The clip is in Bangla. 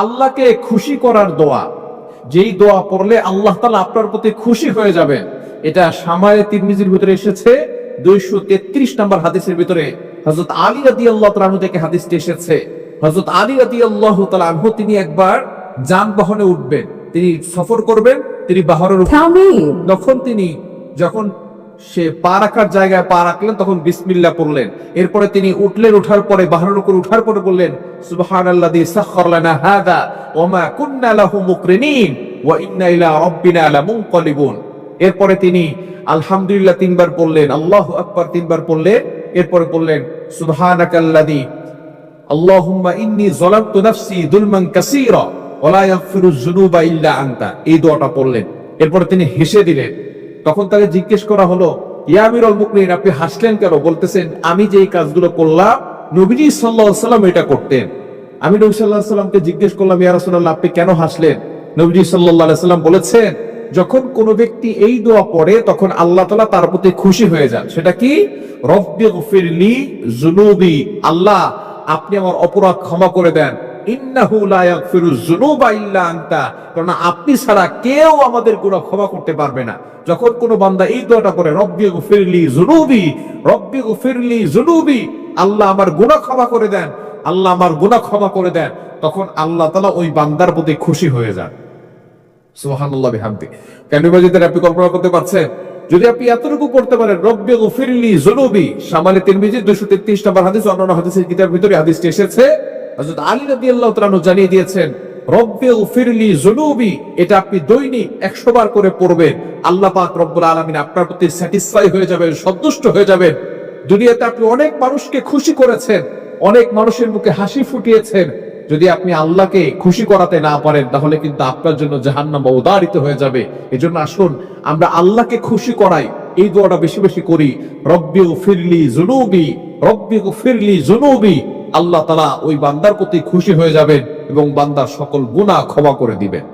আল্লাহকে খুশি করার দোয়া। যেই দোয়া পড়লে আল্লাহ তালা আপনার প্রতি খুশি হয়ে যাবেন এটা সামায় তিরমিজির ভিতরে এসেছে দুইশো তেত্রিশ নম্বর হাদিসের ভিতরে। হজরত আলী রাদি আল্লাহ তালু থেকে হাদিসটি এসেছে। হজরত আলী রাদি আল্লাহ তালু তিনি একবার যানবাহনে উঠবেন। তিনি সফর করবেন তিনি বাহরের তখন তিনি যখন সে পা রাখার জায়গায় পা রাখলেন, তখন বিসমিল্লা পড়লেন। এরপরে তিনি উঠলেন, উঠার পরে, বাহারের উপর উঠার পরে বললেন, সুবহানাল্লাযী সাখখার লানা হাদা ওয়া মা কুন্না লাহু মুকরিনিন ওয়া ইন্না ইলা রাব্বিনা লামুনকালিবুন। এরপরে তিনি আলহামদুলিল্লাহ তিনবার পড়লেন, আল্লাহু আকবার তিনবার পড়লেন, এরপরে বললেন, সুবহানাকাল্লাযী, আল্লাহুম্মা ইন্নী যালামতু নাফসি যুলমান কাসীরা ওয়া লা ইয়াগফিরু যুনুবা ইল্লা আনতা। এই দোয়াটা পড়লেন। এরপরে তিনি হেসে দিলেন তখন তাকে জিজ্ঞেস করা হলো, ইয়া আমিরুল আপনি হাসলেন কেন? বলতেছেন, আমি যে কাজগুলো করলাম, নবীজি সাল্লাম এটা করতেন। আমি নবী আলাইহি সাল্লামকে জিজ্ঞেস করলাম, ইয়া রাসূলুল্লাহ, আপনি কেন হাসলেন? নবীজি সাল্লাম বলেছেন, যখন কোন ব্যক্তি এই দোয়া পড়ে, তখন আল্লাহ তালা তার প্রতি খুশি হয়ে যান। সেটা কি? রব্বি জুনুবি আল্লাহ, আপনি আমার অপরাধ ক্ষমা করে দেন। কারণ আপনি ছাড়া কেউ আমাদের গুনাহ ক্ষমা করতে পারবে না। যখন কোনো বান্দা এই দোয়াটা করে, রব্বি গফিরলি যুনুবি, রব্বি গফিরলি যুনুবি আল্লাহ আমার গুনাহ ক্ষমা করে দেন, আল্লাহ আমার গুনাহ ক্ষমা করে দেন, তখন আল্লাহ তাআলা ওই বান্দার প্রতি খুশি হয়ে যান। সুবহানাল্লাহ বিহামদি। কেন আপনি কল্পনা করতে পারছেন? যদি আপনি এতটুকু করতে পারেন, রব্বি সামালে তিরমিজি 233 নম্বর হাদিস, অন্যান্য হাদিসের কিতাবের ভিতরে হাদিসটি এসেছে হযরত আলী রাদিয়াল্লাহু তাআলা জানিয়ে দিয়েছেন, রব্বি গফিরলি যুনুবি। এটা আপনি দৈনিক 100 বার করে পড়বেন। আল্লাহ পাক রব্বুল আলামিন আপনার প্রতি স্যাটিসফাই যাবেন, সন্তুষ্ট যাবেন। দুনিয়াতে আপনি অনেক মানুষকে খুশি করেছেন, অনেক মানুষের মুখে হাসি ফুটিয়েছেন। যদি আপনি আল্লাহকে খুশি করাতে না পারেন, তাহলে কিন্তু আপনার জন্য জাহান্নাম উদারিত হয়ে যাবে। এজন্য আসুন, আমরা আল্লাহকে খুশি করাই। এই দোয়াটা বেশি বেশি করি, রব্বি ফিরলি জুনুবি রব্বি ফিরলি জুনুবি আল্লাহ তালা ওই বান্দার প্রতি খুশি হয়ে যাবেন এবং বান্দার সকল গুণা ক্ষমা করে দিবেন